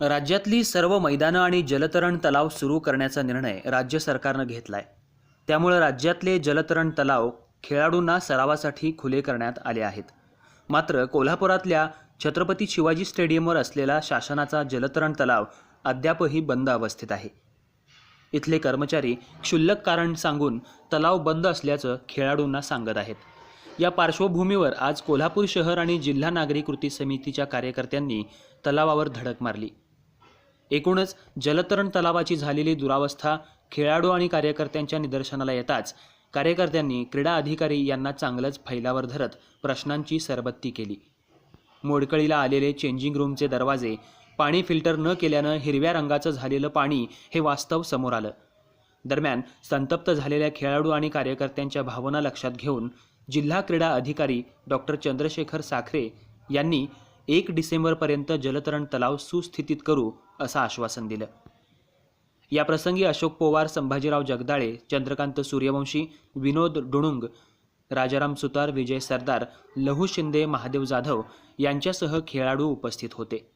राज्यातली सर्व मैदानं आणि जलतरण तलाव सुरू करण्याचा निर्णय राज्य सरकारनं घेतला आहे त्यामुळे राज्यातले जलतरण तलाव खेळाडूंना सरावासाठी खुले करण्यात आले आहेत. मात्र कोल्हापुरातल्या छत्रपती शिवाजी स्टेडियमवर असलेला शासनाचा जलतरण तलाव अद्यापही बंद अवस्थेत आहे. इथले कर्मचारी क्षुल्लक कारण सांगून तलाव बंद असल्याचं खेळाडूंना सांगत आहेत. या पार्श्वभूमीवर आज कोल्हापूर शहर आणि जिल्हा नागरी कृती समितीच्या कार्यकर्त्यांनी तलावावर धडक मारली. एकूणच जलतरण तलावाची झालेली दुरावस्था खेळाडू आणि कार्यकर्त्यांच्या निदर्शनाला येताच कार्यकर्त्यांनी क्रीडा अधिकारी यांना चांगलंच फैलावर धरत प्रश्नांची सरबत्ती केली. मोडकळीला आलेले चेंजिंग रूमचे दरवाजे पाणी फिल्टर न केल्यानं हिरव्या रंगाचं झालेलं पाणी हे वास्तव समोर आलं. दरम्यान संतप्त झालेल्या खेळाडू आणि कार्यकर्त्यांच्या भावना लक्षात घेऊन जिल्हा क्रीडा अधिकारी डॉक्टर चंद्रशेखर साखरे यांनी एक डिसेंबरपर्यंत जलतरण तलाव सुस्थितीत करू असं आश्वासन दिलं. याप्रसंगी अशोक पोवार संभाजीराव जगदाळे चंद्रकांत सूर्यवंशी विनोद डुणुंग राजाराम सुतार विजय सरदार लहू शिंदे महादेव जाधव यांच्यासह खेळाडू उपस्थित होते.